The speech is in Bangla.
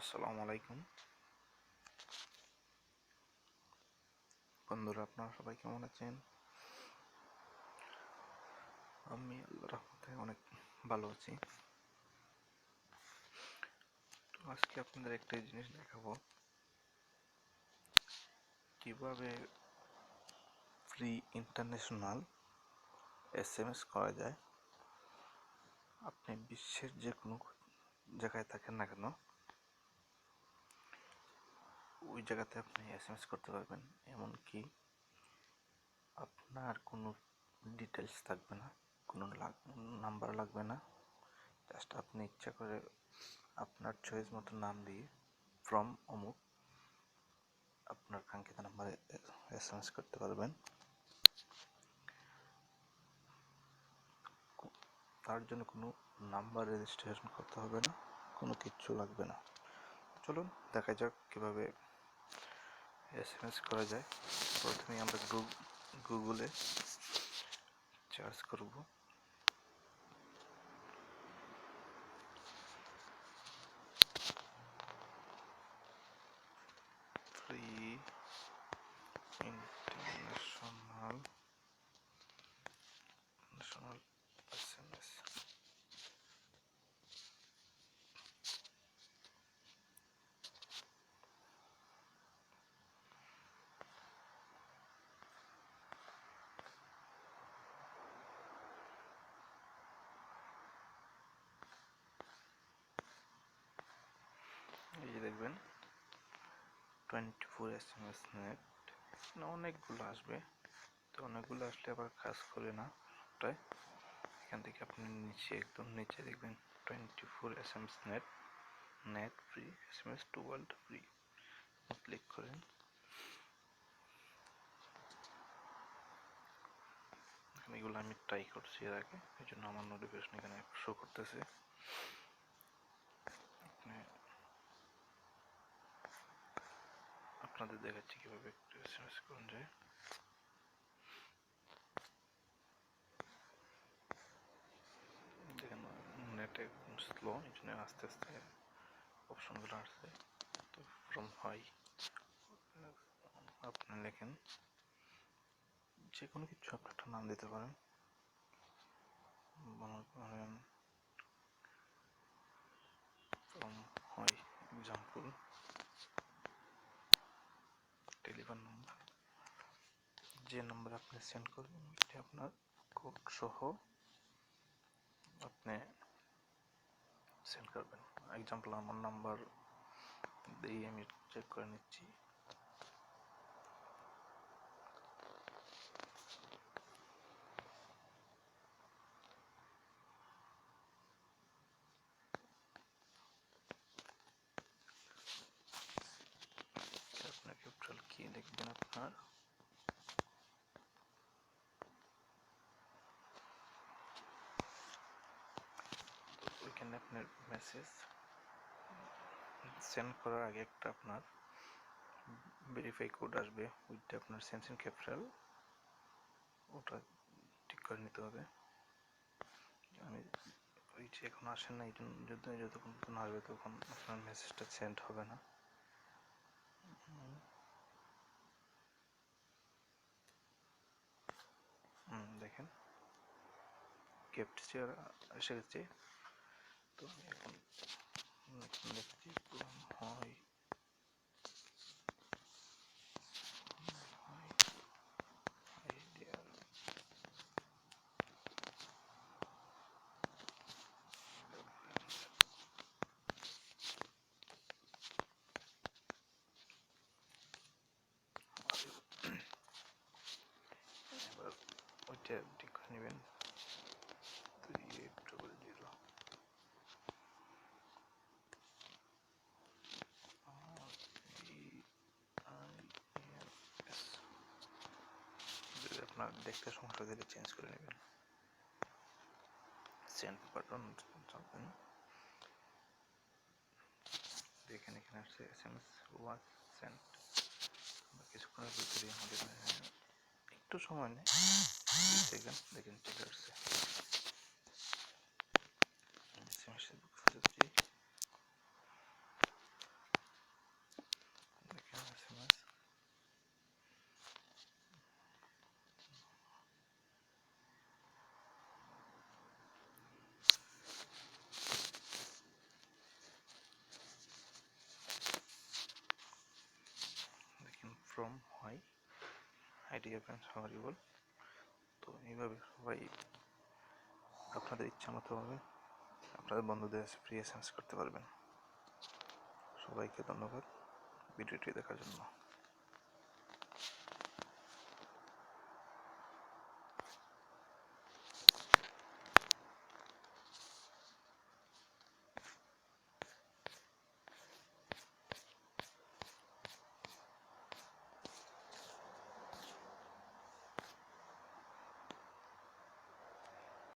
আসসালামু আলাইকুম। বন্ধুরা, আপনারা সবাই কেমন আছেন? আমি আল্লাহ রহমতে অনেক ভালো আছি। তো আজকে আপনাদের একটা জিনিস দেখাবো। কীভাবে free international S M S করা যায়, আপনি বিশ্বের যে কোনো জায়গায় থাকেন না কেন ওই জায়গাতে আপনি এস এম এস করতে পারবেন, এমনকি আপনার কোনো ডিটেলস থাকবে না, কোনো নাম্বার লাগবে না। জাস্ট আপনি ইচ্ছা করে আপনার চয়েস মতো নাম দিয়ে ফ্রম অমুক আপনার কাঙ্ক্ষিত নাম্বারে এস এম এস করতে পারবেন। তার জন্য কোনো নাম্বার রেজিস্ট্রেশন করতে হবে না, কোনো কিচ্ছু লাগবে না। চলুন, দেখা যাক কীভাবে এস এম এস করা যায়। প্রথমে আমরা গুগলে চার্জ করব। Free international national S M S এই যে দেখবেন twenty four S M S net অনেকগুলো আসবে। তো অনেকগুলো আসলে আবার কাজ করে না ওটাই। এখান থেকে আপনি নিচে, একদম নিচে দেখবেন twenty four S M S net net free S M S to world free click করেন। এগুলো আমি ট্রাই করছি এর আগে। এই জন্য আমার নোটিফিকেশন এখানে শো করতেছে। আপনাদের দেখাচ্ছি কীভাবে একটু এসএমএস করুন যায় দেখেন নেট একদম স্লো এই জন্য আস্তে আস্তে অপশনগুলো আসছে। তো ফ্রম হাই আপনি লেখেন যে কোনো কিছু আপনি একটা নাম দিতে পারেন। মনে from hi example telephone number যে নাম্বার আপনি সেন্ড করবেন ওইটি আপনার কোড সহ আপনি সেন্ড করবেন। এক্সাম্পল আমার নাম্বার দিয়ে আমি চেক করে নিচ্ছি আপনার ক্যাপিটাল কি লিখবেন আপনার? ওইখানে আপনার মেসেজ সেন্ড করার আগে একটা আপনার ভেরিফাই কোড আসবে ওইটা আপনার সেন্সিং ক্যাপিটাল ওটা ঠিক করে নিতে হবে। আমি ওই যে এখন আসেন না, এই জন্য যতক্ষণ আসবে তখন আপনার মেসেজটা সেন্ড হবে না। দেখেন। কেপ্ট চেয়ার এসে গেছে তো এখন দেখছি হয় ঠিক করে নেবেন। থ্রি এইট আপনার দেখতে সমস্যা দিলে চেঞ্জ করে নেবেন। সেন্ড বাটন চাপবেন। দেখেন, এখানে আসছে S M S watch send কিছুক্ষণের ভিতরে আমাদের একটু সময় নেই। Instagram দেখেন চলে আসছে from why? Idea and how you will এইভাবে সবাই আপনাদের ইচ্ছা মতো হবে আপনাদের বন্ধুদের ফ্রি এস করতে পারবেন। সবাইকে ধন্যবাদ ভিডিওটি দেখার জন্য।